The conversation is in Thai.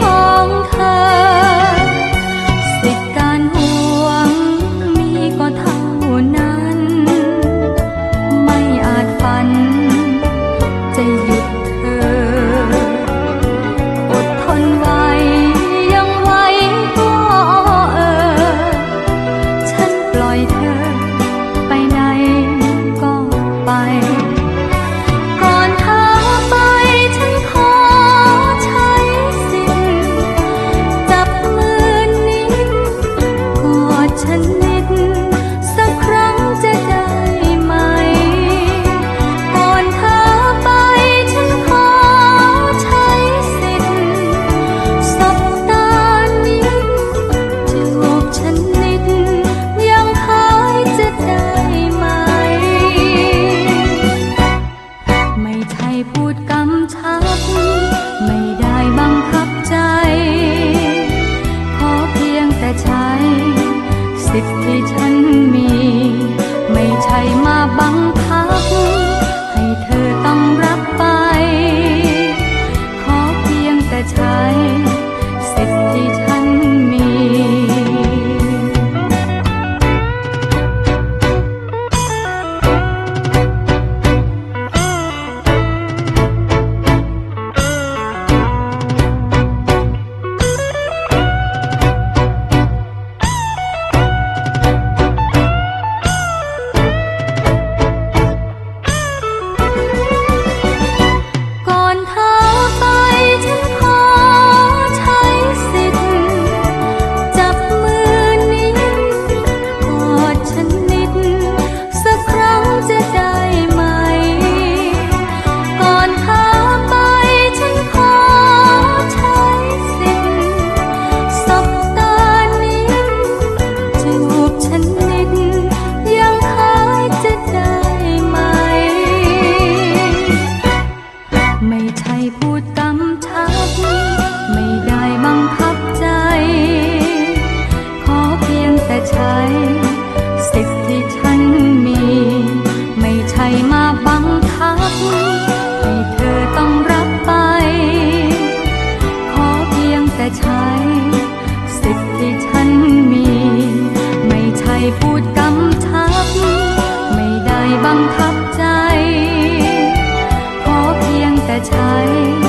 ของเธอ สิทธิ์ที่ฉันมี ได้พูดกำชับ ไม่ได้บังคับใจ ขอเพียงแต่ใช้